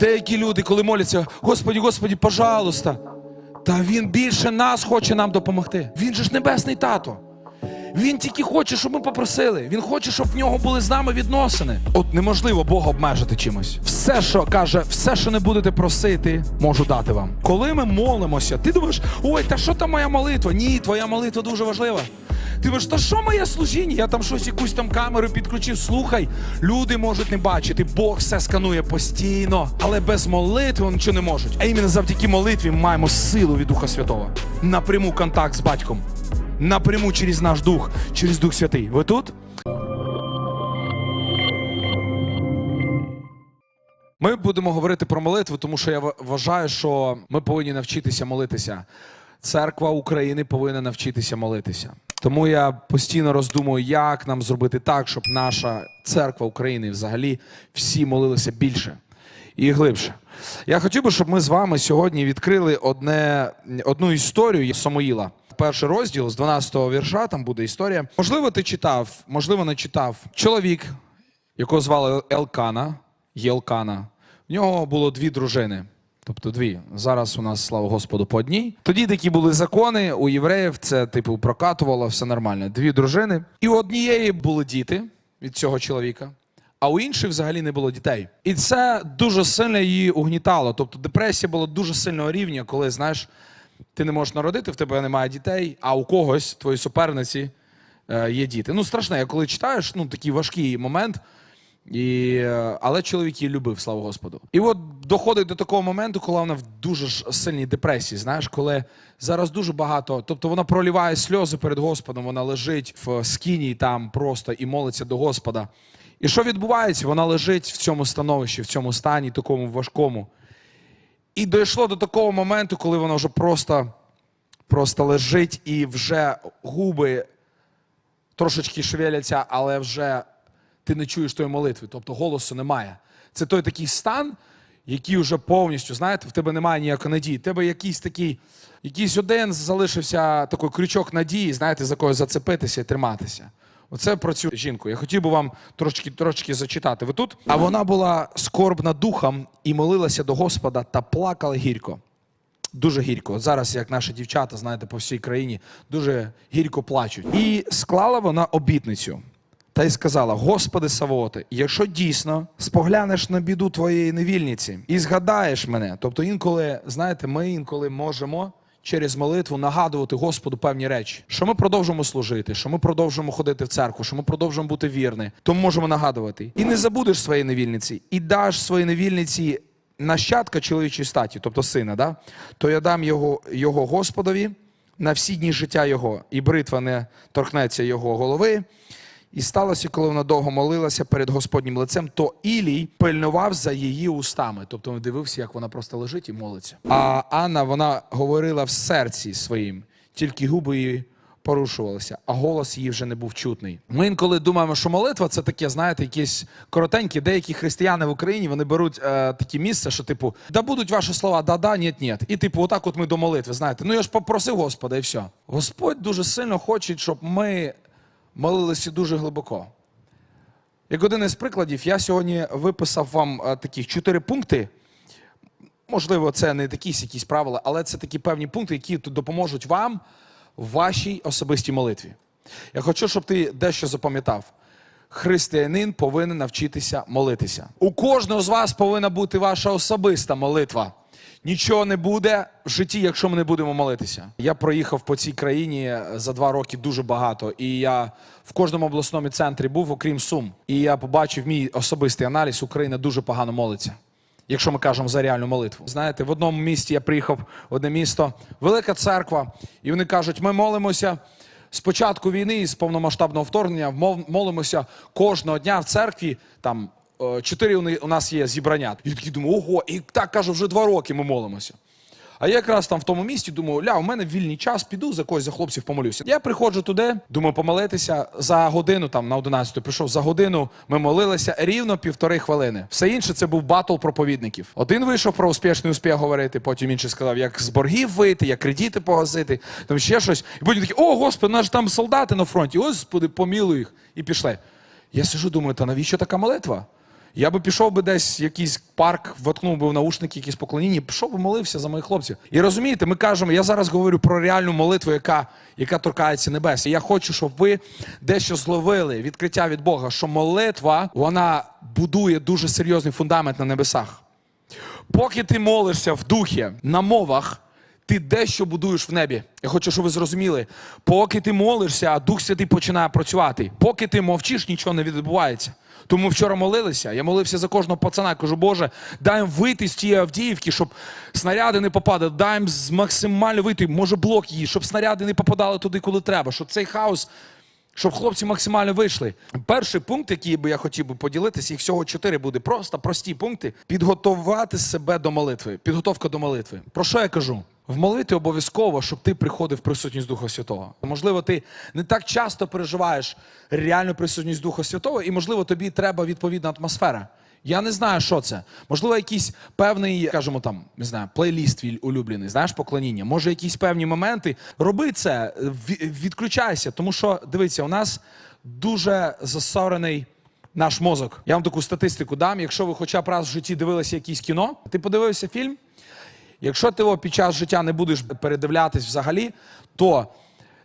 деякі люди, коли моляться, Господі, Господі, пожалуйста. Та він більше нас хоче нам допомогти. Він же ж небесний тато. Він тільки хоче, щоб ми попросили. Він хоче, щоб в нього були з нами відносини. От неможливо Бога обмежити чимось. Все, що каже, все, що не будете просити, можу дати вам. Коли ми молимося, ти думаєш, ой, та що там моя молитва? Ні, твоя молитва дуже важлива. Ти думаєш, та що моє служіння? Я там щось якусь там камеру підключив. Слухай, люди можуть не бачити, Бог все сканує постійно, але без молитви вони нічого не можуть. А іменно завдяки молитві ми маємо силу від Духа Святого. Напряму контакт з батьком напряму через наш дух, через Дух Святий. Ви тут? Ми будемо говорити про молитву, тому що я вважаю, що ми повинні навчитися молитися. Церква України повинна навчитися молитися. Тому я постійно роздумую, як нам зробити так, щоб наша церква України взагалі всі молилися більше і глибше. Я хотів би, щоб ми з вами сьогодні відкрили одне, одну історію Самуїла. Перший розділ з 12-го вірша, там буде історія. Можливо, ти читав, можливо, не читав. Чоловік, якого звали Елкана, Єлкана, в нього було дві дружини. Тобто дві. Зараз у нас, слава Господу, по одній. Тоді такі були закони у євреїв, це типу прокатувало, все нормально. Дві дружини. І у однієї були діти від цього чоловіка, а у іншої взагалі не було дітей. І це дуже сильно її угнітало. Тобто депресія була дуже сильного рівня, коли, знаєш, ти не можеш народити, в тебе немає дітей, а у когось, твої суперниці, е, є діти. Ну, страшне, коли читаєш, ну такий важкий момент. І, е, але чоловік її любив, слава Господу. І от доходить до такого моменту, коли вона в дуже ж сильній депресії. Знаєш, коли зараз дуже багато, тобто вона проліває сльози перед Господом, вона лежить в скіні там просто і молиться до Господа. І що відбувається? Вона лежить в цьому становищі, в цьому стані, такому важкому. І дійшло до такого моменту, коли вона вже просто, просто лежить і вже губи трошечки шевеляться, але вже ти не чуєш тої молитви, тобто голосу немає. Це той такий стан, який вже повністю, знаєте, в тебе немає ніякої надії. В тебе якийсь такий, якийсь один залишився такий крючок надії, знаєте, за кого зацепитися і триматися. Оце про цю жінку. Я хотів би вам трошки, трошки зачитати. Ви тут? А вона була скорбна духом і молилася до Господа та плакала гірко. Дуже гірко. От зараз, як наші дівчата, знаєте, по всій країні, дуже гірко плачуть. І склала вона обітницю. Та й сказала: Господи Савооте, якщо дійсно споглянеш на біду твоєї невільниці і згадаєш мене, тобто інколи, знаєте, ми інколи можемо через молитву нагадувати Господу певні речі, що ми продовжимо служити, що ми продовжимо ходити в церкву, що ми продовжимо бути вірні, тому можемо нагадувати. І не забудеш своєї невільниці, і даш своїй невільниці нащадка чоловічої статі, тобто сина, да? то я дам його, його Господові на всі дні життя його, і бритва не торкнеться його голови. І сталося, коли вона довго молилася перед Господнім лицем, то Ілій пильнував за її устами. Тобто він дивився, як вона просто лежить і молиться. А Анна вона говорила в серці своїм, тільки губи її порушувалися, а голос її вже не був чутний. Ми інколи думаємо, що молитва це таке, знаєте, якісь коротенькі, деякі християни в Україні вони беруть е, такі місця, що типу, да будуть ваші слова, да-да, ні, ні. І типу, отак от ми до молитви. Знаєте, ну я ж попросив Господа, і все. Господь дуже сильно хоче, щоб ми молилися дуже глибоко. Як один із прикладів, я сьогодні виписав вам е, таких чотири пункти. Можливо, це не якісь якісь правила, але це такі певні пункти, які допоможуть вам в вашій особистій молитві. Я хочу, щоб ти дещо запам'ятав. Християнин повинен навчитися молитися. У кожного з вас повинна бути ваша особиста молитва. Нічого не буде в житті, якщо ми не будемо молитися. Я проїхав по цій країні за два роки дуже багато, і я в кожному обласному центрі був, окрім Сум. І я побачив мій особистий аналіз. Україна дуже погано молиться. Якщо ми кажемо за реальну молитву, знаєте, в одному місті я приїхав в одне місто, велика церква, і вони кажуть: ми молимося з початку війни, з повномасштабного вторгнення, молимося кожного дня в церкві. Там е, чотири у нас є зібрання. І я такий думаю, ого, і так кажу, вже два роки ми молимося. А я якраз там в тому місті думаю, ля, у мене вільний час, піду за когось за хлопців помолюся. Я приходжу туди, думаю, помолитися за годину, там на 11 прийшов за годину. Ми молилися рівно півтори хвилини. Все інше це був батл проповідників. Один вийшов про успішний успіх говорити, потім інший сказав, як з боргів вийти, як кредити погасити, там ще щось. І потім такі, о, господи, у нас там солдати на фронті, господи, помілуй їх. І пішли. Я сижу, думаю, та навіщо така молитва? Я би пішов би десь в якийсь парк, воткнув би в наушники якісь поклоніння, пішов би молився за моїх хлопців. І розумієте, ми кажемо, я зараз говорю про реальну молитву, яка, яка торкається небес. І я хочу, щоб ви дещо зловили відкриття від Бога, що молитва вона будує дуже серйозний фундамент на небесах. Поки ти молишся в духі на мовах, ти дещо будуєш в небі. Я хочу, щоб ви зрозуміли. Поки ти молишся, Дух Святий починає працювати. Поки ти мовчиш, нічого не відбувається. Тому вчора молилися. Я молився за кожного пацана. Кажу, Боже, дай їм вийти з тієї Авдіївки, щоб снаряди не попадали. Дай їм максимально вийти, може блок її, щоб снаряди не попадали туди, коли треба, щоб цей хаос щоб хлопці максимально вийшли. Перший пункт, який би я хотів би поділитися, їх всього чотири буде. Просто прості пункти. Підготувати себе до молитви. Підготовка до молитви. Про що я кажу? В молитві обов'язково, щоб ти приходив в присутність Духа Святого. Можливо, ти не так часто переживаєш реальну присутність Духа Святого, і можливо тобі треба відповідна атмосфера. Я не знаю, що це. Можливо, якийсь певний, кажемо там, не знаю, плейліст твій улюблений, знаєш, поклоніння. Може, якісь певні моменти. Роби це, відключайся, тому що дивіться, у нас дуже засорений наш мозок. Я вам таку статистику дам. Якщо ви хоча б раз в житті дивилися якесь кіно, ти подивився фільм. Якщо ти його під час життя не будеш передивлятись взагалі, то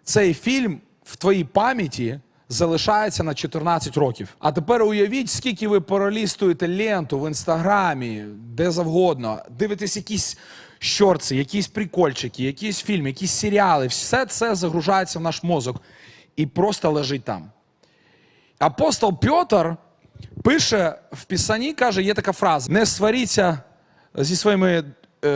цей фільм в твоїй пам'яті залишається на 14 років. А тепер уявіть, скільки ви пролістуєте ленту в інстаграмі, де завгодно, дивитесь якісь щорці, якісь прикольчики, якісь фільми, якісь серіали. Все це загружається в наш мозок і просто лежить там. Апостол Петр пише в Писанні, каже, є така фраза: не сваріться зі своїми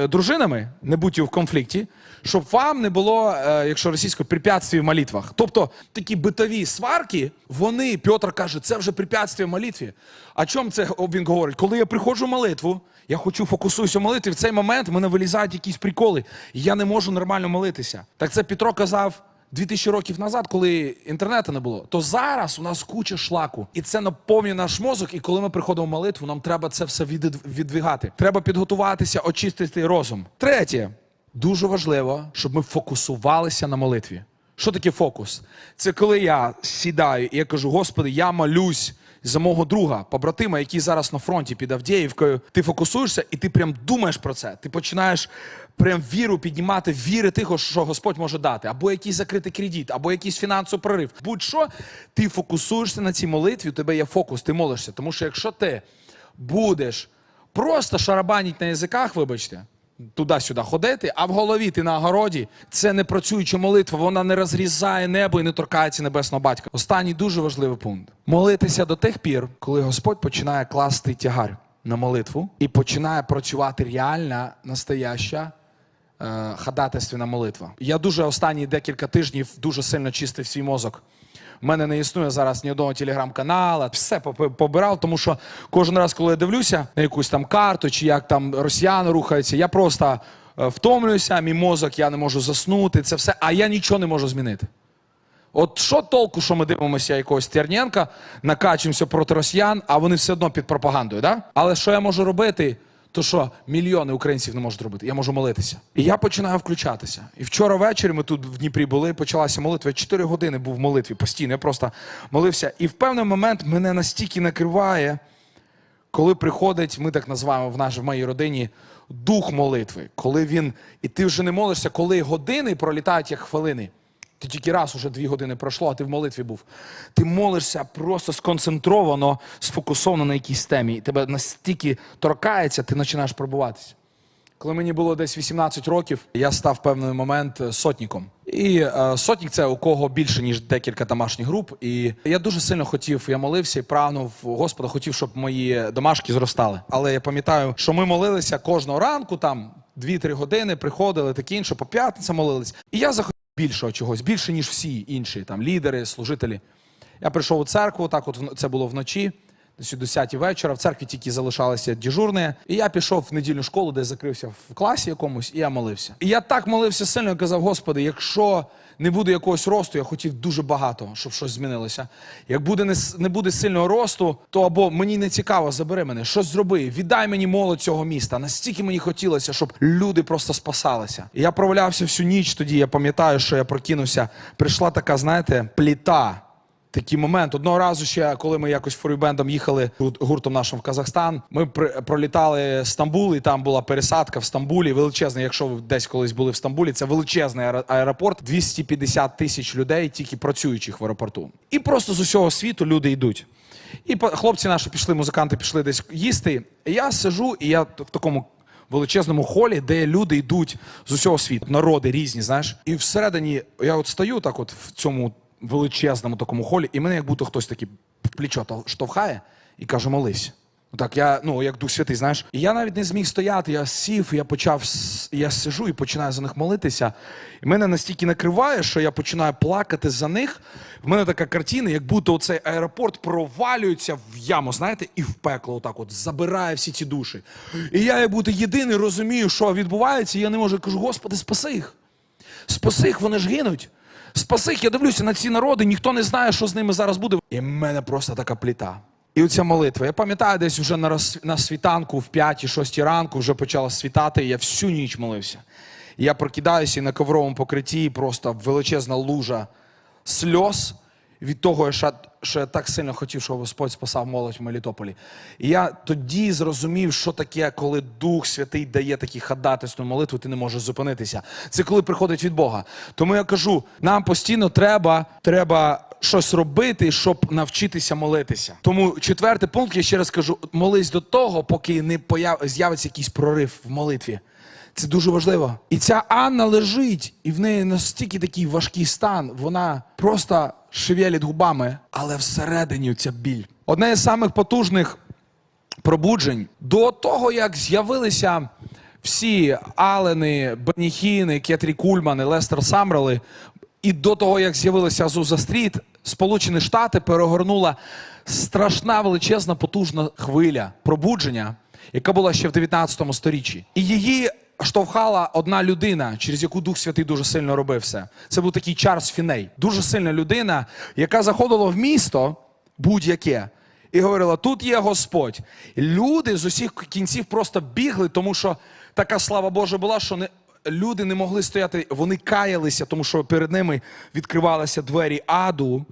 дружинами, не будьте в конфлікті, щоб вам не було, е, якщо російською, препятствій в молитвах. Тобто такі битові сварки, вони, Петр каже, це вже препятствие в молитві. А чому це він говорить? Коли я приходжу в молитву, я хочу фокусуюся в молитві, в цей момент мене вилізають якісь приколи, і я не можу нормально молитися. Так це Петро казав 2000 років назад, коли інтернету не було, то зараз у нас куча шлаку, і це наповнює наш мозок. І коли ми приходимо в молитву, нам треба це все відвідвигати. Треба підготуватися, очистити розум. Третє, дуже важливо, щоб ми фокусувалися на молитві. Що таке фокус? Це коли я сідаю і я кажу: Господи, я молюсь за мого друга, побратима, який зараз на фронті під Авдіївкою. Ти фокусуєшся і ти прям думаєш про це. Ти починаєш прям віру піднімати, віри тих, що Господь може дати, або якийсь закритий кредит, або якийсь фінансовий прорив. Будь-що, ти фокусуєшся на цій молитві, у тебе є фокус, ти молишся. Тому що якщо ти будеш просто шарабаніть на язиках, вибачте. Туди-сюди ходити, а в голові ти на огороді. Це не працююча молитва, вона не розрізає небо і не торкається небесного батька. Останній дуже важливий пункт: молитися до тих пір, коли Господь починає класти тягар на молитву і починає працювати реальна, настояща е, ходатайственна молитва. Я дуже останні декілька тижнів дуже сильно чистив свій мозок. У мене не існує зараз ні одного телеграм-канала, все побирав, тому що кожен раз, коли я дивлюся на якусь там карту, чи як там росіяни рухаються, я просто е, втомлююся, мій мозок, я не можу заснути, це все, а я нічого не можу змінити. От що толку, що ми дивимося якогось Терненка, накачуємося проти росіян, а вони все одно під пропагандою, да? Але що я можу робити? То що мільйони українців не можуть робити. Я можу молитися. І я починаю включатися. І вчора ввечері ми тут в Дніпрі були, почалася молитва. Я чотири години був в молитві постійно. Я просто молився. І в певний момент мене настільки накриває, коли приходить, ми так називаємо в нашій в моїй родині дух молитви. Коли він, і ти вже не молишся, коли години пролітають як хвилини. Ти тільки раз уже дві години пройшло, а ти в молитві був. Ти молишся просто сконцентровано, сфокусовано на якійсь темі. І тебе настільки торкається, ти починаєш пробуватися. Коли мені було десь 18 років, я став певний момент е, сотником. І е, сотник це у кого більше ніж декілька домашніх груп. І я дуже сильно хотів, я молився і прагнув Господа, хотів, щоб мої домашки зростали. Але я пам'ятаю, що ми молилися кожного ранку, там 2-3 години, приходили таке інше, по п'ятницям молились. І я захотів більшого чогось, більше ніж всі інші, там лідери, служителі. Я прийшов у церкву, так от це було вночі, десь о 10 вечора. В церкві тільки залишалися дежурні. І я пішов в недільну школу, де закрився в класі якомусь, і я молився. І я так молився сильно, я казав, Господи, якщо не буде якогось росту, я хотів дуже багато, щоб щось змінилося. Як буде не, не буде сильного росту, то або мені не цікаво, забери мене, щось зроби, віддай мені молодь цього міста. Настільки мені хотілося, щоб люди просто спасалися. І я провалявся всю ніч тоді. Я пам'ятаю, що я прокинувся. Прийшла така, знаєте, пліта такий момент. Одного разу ще, коли ми якось форібендом їхали гурт- гуртом нашим в Казахстан, ми пролітали Стамбул, і там була пересадка в Стамбулі. Величезна, якщо ви десь колись були в Стамбулі, це величезний аеро- аеропорт, 250 тисяч людей, тільки працюючих в аеропорту. І просто з усього світу люди йдуть. І хлопці наші пішли, музиканти пішли десь їсти. Я сижу, і я в такому величезному холі, де люди йдуть з усього світу, народи різні, знаєш. І всередині я от стою так, от в цьому величезному такому холі, і мене як будто хтось такий в плечо штовхає і каже: молись. Так, я, ну, як Дух Святий, знаєш. І я навіть не зміг стояти, я сів, я почав, я сижу і починаю за них молитися. І мене настільки накриває, що я починаю плакати за них. В мене така картина, як будто оцей аеропорт провалюється в яму, знаєте, і в пекло отак от забирає всі ці душі. І я, як будто єдиний, розумію, що відбувається, і я не можу кажу, Господи, спаси їх. Спаси їх, вони ж гинуть. Спаси їх, я дивлюся на ці народи, ніхто не знає, що з ними зараз буде. І в мене просто така пліта. І оця молитва. Я пам'ятаю, десь вже на, роз... на світанку в 5-6 ранку вже почало світати, і я всю ніч молився. Я прокидаюся і на ковровому покритті просто величезна лужа сльоз від того, що, я так сильно хотів, щоб Господь спасав молодь в Мелітополі. І я тоді зрозумів, що таке, коли Дух Святий дає такі ходатайственну молитву, ти не можеш зупинитися. Це коли приходить від Бога. Тому я кажу, нам постійно треба, треба щось робити, щоб навчитися молитися. Тому четвертий пункт, я ще раз кажу: молись до того, поки не з'явиться якийсь прорив в молитві. Це дуже важливо. І ця Анна лежить, і в неї настільки такий важкий стан, вона просто шевелить губами, але всередині ця біль. Одне із самих потужних пробуджень до того, як з'явилися всі Алени, Беніхіни, Кетрі Кульмани, Лестер Самрели, і до того, як з'явилася Азуза Стріт, Сполучені Штати перегорнула страшна величезна потужна хвиля пробудження, яка була ще в 19 сторіччі. І її штовхала одна людина, через яку Дух Святий дуже сильно робив все. Це був такий Чарльз Фіней. Дуже сильна людина, яка заходила в місто будь-яке. І говорила: тут є Господь. Люди з усіх кінців просто бігли, тому що така слава Божа була, що не, люди не могли стояти, вони каялися, тому що перед ними відкривалися двері аду,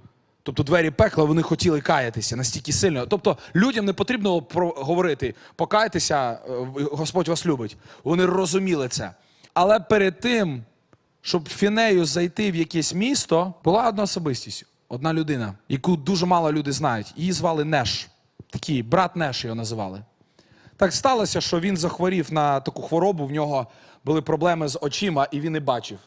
тобто двері пекла, вони хотіли каятися настільки сильно. Тобто людям не потрібно говорити, покайтеся, е, Господь вас любить. Вони розуміли це. Але перед тим, щоб фінею зайти в якесь місто, була одна особистість, одна людина, яку дуже мало люди знають. Її звали Неш. Такий брат Неш його називали. Так сталося, що він захворів на таку хворобу, в нього були проблеми з очима, і він не бачив.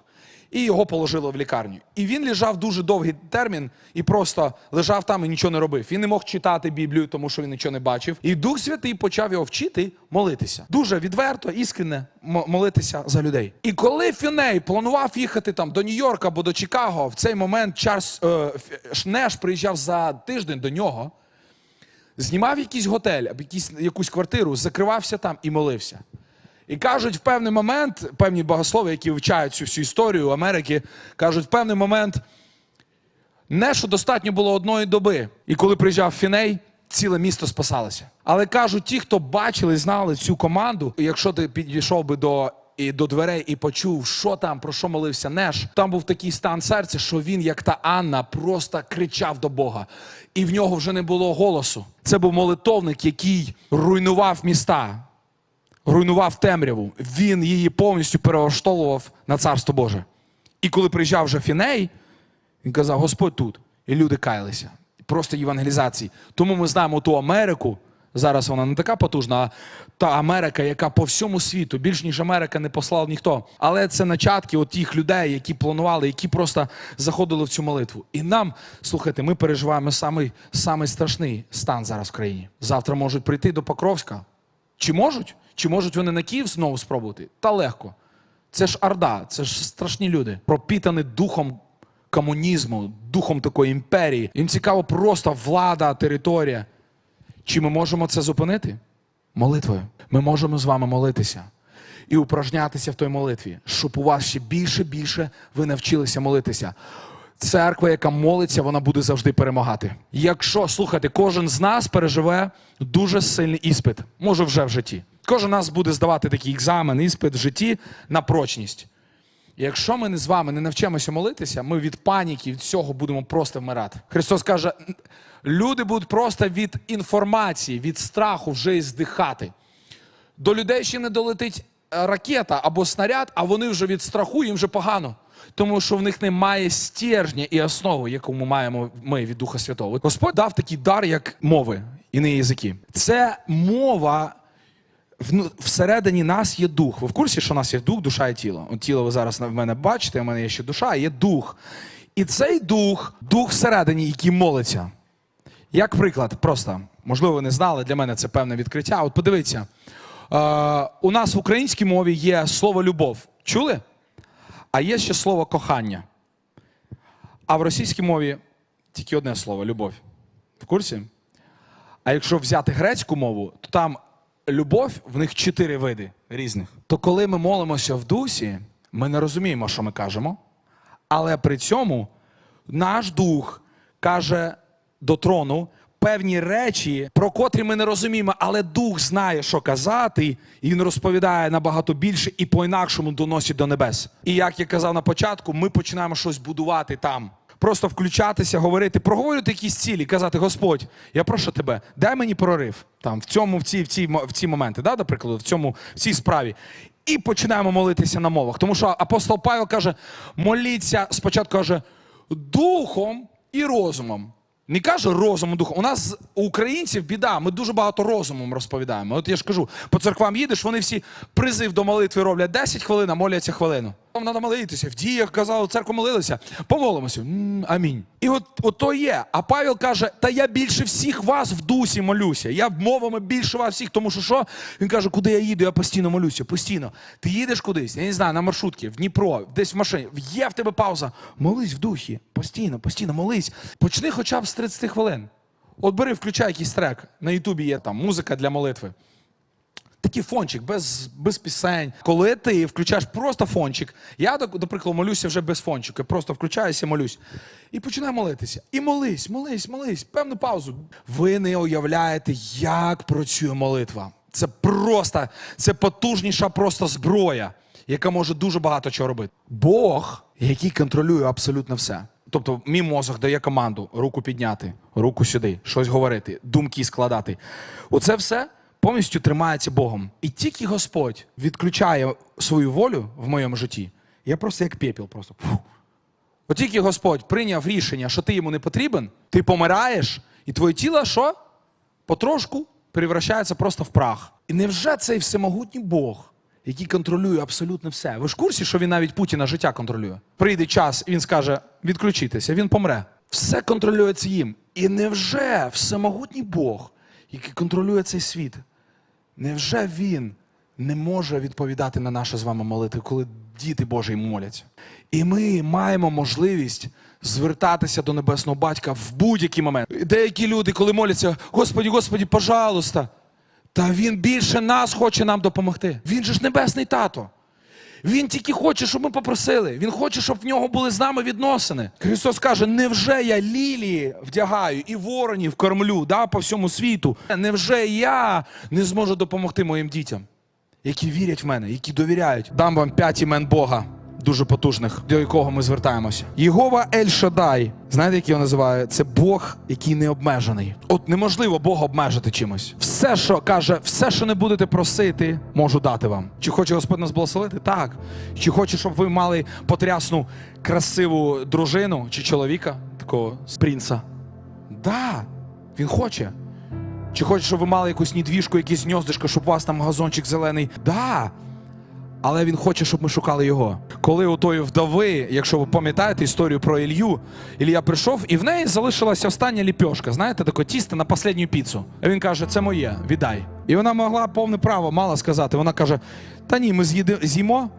І його положили в лікарню. І він лежав дуже довгий термін і просто лежав там і нічого не робив. Він не мог читати Біблію, тому що він нічого не бачив. І Дух Святий почав його вчити молитися. Дуже відверто, іскренне молитися за людей. І коли Фіней планував їхати там до Нью-Йорка або до Чикаго, в цей момент Чарльз е, Ф- Неш приїжджав за тиждень до нього знімав якийсь готель або якусь квартиру, закривався там і молився. І кажуть, в певний момент, певні богослови, які вивчають цю всю історію Америки, кажуть, в певний момент не що достатньо було одної доби. І коли приїжджав Фіней, ціле місто спасалося. Але кажуть, ті, хто бачили, знали цю команду, якщо ти підійшов би до. І до дверей і почув, що там, про що молився Неш. Там був такий стан серця, що він, як та Анна, просто кричав до Бога. І в нього вже не було голосу. Це був молитовник, який руйнував міста, руйнував темряву. Він її повністю перелаштовував на царство Боже. І коли приїжджав вже Фіней, він казав: Господь тут. І люди каялися. Просто євангелізації. Тому ми знаємо ту Америку. Зараз вона не така потужна, а та Америка, яка по всьому світу, більш ніж Америка не послав ніхто. Але це начатки от тих людей, які планували, які просто заходили в цю молитву. І нам, слухайте, ми переживаємо самий, самий страшний стан зараз в країні. Завтра можуть прийти до Покровська. Чи можуть? Чи можуть вони на Київ знову спробувати? Та легко. Це ж Орда, це ж страшні люди, пропітані духом комунізму, духом такої імперії. Їм цікаво просто влада, територія. Чи ми можемо це зупинити? Молитвою. Ми можемо з вами молитися і упражнятися в той молитві, щоб у вас ще більше більше ви навчилися молитися. Церква, яка молиться, вона буде завжди перемагати. Якщо слухайте, кожен з нас переживе дуже сильний іспит, може вже в житті. Кожен нас буде здавати такий екзамен, іспит в житті на прочність. Якщо ми не з вами не навчимося молитися, ми від паніки, від всього будемо просто вмирати. Христос каже: люди будуть просто від інформації, від страху вже і здихати. До людей ще не долетить е, ракета або снаряд, а вони вже від страху їм вже погано. Тому що в них немає стержня і основи, яку ми маємо ми від Духа Святого. Господь дав такий дар, як мови і не язики. Це мова всередині нас є дух. Ви в курсі, що у нас є дух, душа і тіло? От тіло ви зараз в мене бачите, в мене є ще душа, є дух. І цей дух, дух всередині, який молиться. Як приклад, просто, можливо, ви не знали, для мене це певне відкриття. От подивіться, е, у нас в українській мові є слово любов. Чули? А є ще слово кохання. А в російській мові тільки одне слово любов. В курсі? А якщо взяти грецьку мову, то там любов, в них чотири види різних. То коли ми молимося в дусі, ми не розуміємо, що ми кажемо, але при цьому наш дух каже до трону певні речі, про котрі ми не розуміємо, але дух знає, що казати, і він розповідає набагато більше і по-інакшому доносить до небес. І як я казав на початку, ми починаємо щось будувати там. Просто включатися, говорити, проговорювати якісь цілі, казати: Господь, я прошу тебе, дай мені прорив там в цьому, в ці, в ці, в ці моменти, да, до прикладу, в цьому, в цій справі. І починаємо молитися на мовах. Тому що апостол Павел каже: моліться спочатку каже духом і розумом. Не каже розумом духом. У нас у українців біда. Ми дуже багато розумом розповідаємо. От я ж кажу, по церквам їдеш, вони всі призив до молитви роблять 10 хвилин, а моляться хвилину. Треба молитися. В діях казали, церкву молилися. Помолимося. Амінь. І от, от то є. А Павел каже: Та я більше всіх вас в дусі молюся. Я мовами більше вас всіх, тому що що? Він каже, куди я їду, я постійно молюся. Постійно. Ти їдеш кудись, я не знаю, на маршрутці, в Дніпро, десь в машині. Є в тебе пауза. Молись в духі. Постійно, постійно, молись. Почни хоча б з 30 хвилин. От бери, включай якийсь трек. На Ютубі є там музика для молитви. Такий фончик, без, без пісень. Коли ти включаєш просто фончик, я, до, прикладу, молюся вже без фончика, просто включаюся, молюсь. І починаю молитися. І молись, молись, молись, певну паузу. Ви не уявляєте, як працює молитва. Це просто, це потужніша просто зброя, яка може дуже багато чого робити. Бог, який контролює абсолютно все. Тобто, мій мозок дає команду руку підняти, руку сюди, щось говорити, думки складати. Оце все повністю тримається Богом. І тільки Господь відключає свою волю в моєму житті, я просто як пепел, просто. От тільки Господь прийняв рішення, що ти йому не потрібен, ти помираєш, і твоє тіло що? Потрошку перевращається просто в прах. І невже цей всемогутній Бог, який контролює абсолютно все? Ви ж в курсі, що він навіть Путіна життя контролює? Прийде час, і він скаже: відключитися, він помре. Все контролюється їм. І невже всемогутній Бог, який контролює цей світ, Невже він не може відповідати на наші з вами молитви, коли діти Божі моляться? І ми маємо можливість звертатися до небесного батька в будь-який момент. Деякі люди, коли моляться, Господі, Господі, пожалуйста, та він більше нас хоче нам допомогти. Він же ж небесний тато. Він тільки хоче, щоб ми попросили. Він хоче, щоб в нього були з нами відносини. Христос каже: невже я лілії вдягаю і воронів кормлю да, по всьому світу? Невже я не зможу допомогти моїм дітям, які вірять в мене, які довіряють? Дам вам п'ять імен Бога, дуже потужних, до якого ми звертаємося. Єгова Ель Шадай. Знаєте, як його називають? Це Бог, який не обмежений. От неможливо Бога обмежити чимось. Все, що каже, все, що не будете просити, можу дати вам. Чи хоче Господь нас благословити? Так. Чи хоче, щоб ви мали потрясну, красиву дружину чи чоловіка, такого принца? Да, він хоче. Чи хоче, щоб ви мали якусь недвіжку, якесь гніздишко, щоб у вас там газончик зелений? Да. Але він хоче, щоб ми шукали його. Коли у тої вдови, якщо ви пам'ятаєте історію про Ілью, Ілля прийшов, і в неї залишилася остання ліпьошка, знаєте, таке тісто на останню піцу. І він каже: це моє, віддай. І вона могла повне право мала сказати. Вона каже: Та ні, ми з'їмо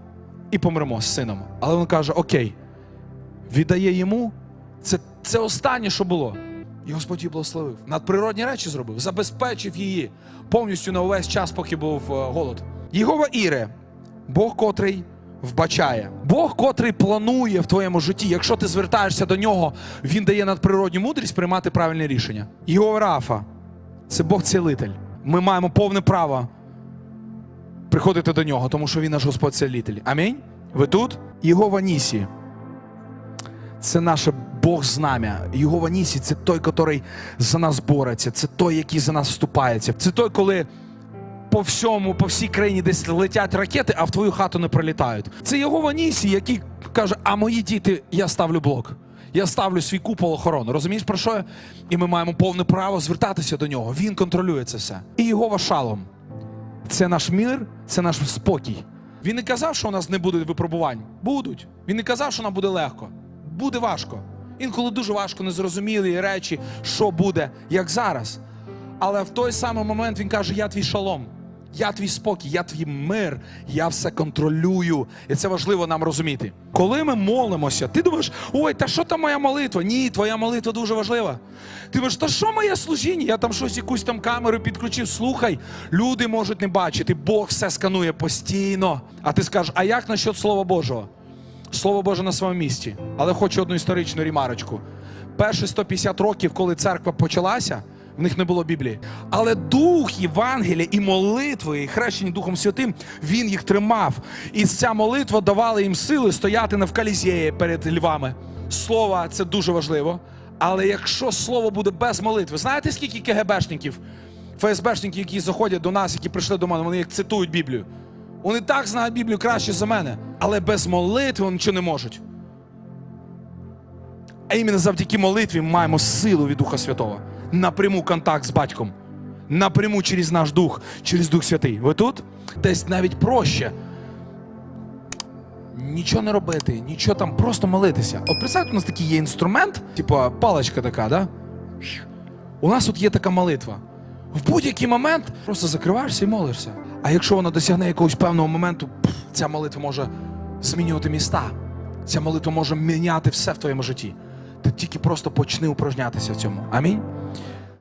і помремо з сином. Але він каже: Окей, віддає йому. Це, це останнє, що було. І Господь її благословив. Надприродні речі зробив, забезпечив її повністю на увесь час, поки був е, голод. Єгова Іре, Бог, котрий вбачає, Бог, котрий планує в твоєму житті. Якщо ти звертаєшся до нього, він дає надприродню мудрість приймати правильне рішення. Єгова Рафа це Бог цілитель. Ми маємо повне право приходити до нього, тому що він наш Господь цілитель. Амінь. Ви тут? Єгова Нісі. Це наше Бог знам'я. Його Нісі це той, який за нас бореться, це той, який за нас вступається. Це той, коли по всьому, по всій країні десь летять ракети, а в твою хату не прилітають. Це його Нісі, який каже: А мої діти, я ставлю блок. Я ставлю свій купол охорони. Розумієш про що? я? І ми маємо повне право звертатися до нього. Він контролює це все. І його шалом. Це наш мир, це наш спокій. Він не казав, що у нас не буде випробувань. Будуть. Він не казав, що нам буде легко. Буде важко. Інколи дуже важко, незрозумілі речі, що буде, як зараз. Але в той самий момент він каже: Я твій шалом, я твій спокій, я твій мир, я все контролюю. І це важливо нам розуміти. Коли ми молимося, ти думаєш, ой, та що там моя молитва? Ні, твоя молитва дуже важлива. Ти думаєш, та що моє служіння? Я там щось, якусь там камеру підключив. Слухай, люди можуть не бачити, Бог все сканує постійно. А ти скажеш, а як насчет Слова Божого? Слово Боже на своєму місці. Але хочу одну історичну рімарочку. Перші 150 років, коли церква почалася, в них не було Біблії. Але дух Євангелія і молитви, і хрещені Духом Святим, він їх тримав. І ця молитва давала їм сили стояти на вкалізєї перед львами. Слово це дуже важливо. Але якщо слово буде без молитви, знаєте, скільки КГБшників, ФСБшників, які заходять до нас, які прийшли до мене, вони як цитують Біблію. Вони так знають Біблію краще за мене, але без молитви вони нічого не можуть. А іменно завдяки молитві ми маємо силу від Духа Святого. Напряму контакт з батьком. Напряму через наш дух, через Дух Святий. Ви тут? Десь навіть проще. Нічого не робити, нічого там, просто молитися. От представте, у нас такий є інструмент, типу паличка така, да? У нас тут є така молитва. В будь-який момент просто закриваєшся і молишся. А якщо вона досягне якогось певного моменту, ця молитва може змінювати міста. Ця молитва може міняти все в твоєму житті. Ти тільки просто почни упражнятися в цьому. Амінь.